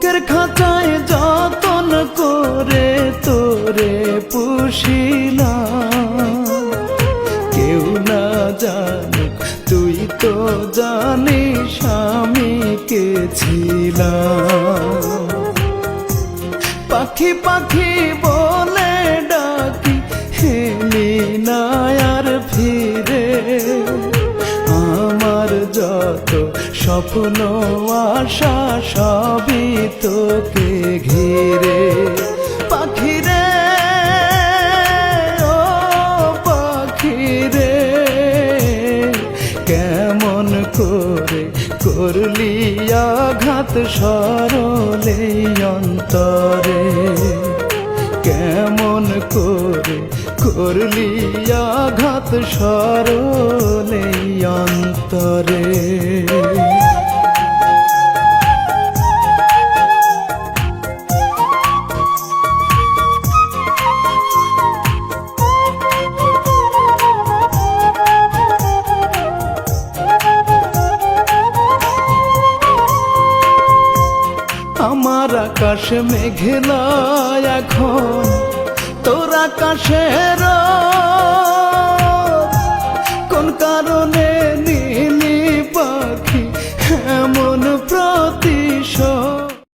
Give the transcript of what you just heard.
বুকের খাঁচায় যতন করে তোরে পুষিলাম। কেউ না জানে তুই তো জানিস আমি কে ছিলাম। পাখি পাখি বলে যত স্বপ্ন, আশা সবই তোকে ঘিরে। পাখিরে, ও পাখিরে, কেমন করে করলি আঘাত সরলে অন্তরে? কেমন করে করলি আঘাত সরলে অন্তরে। আমার আকাশে মেঘেলা এখন তোর আকাশের ನೀಲಿ ಪಾಕ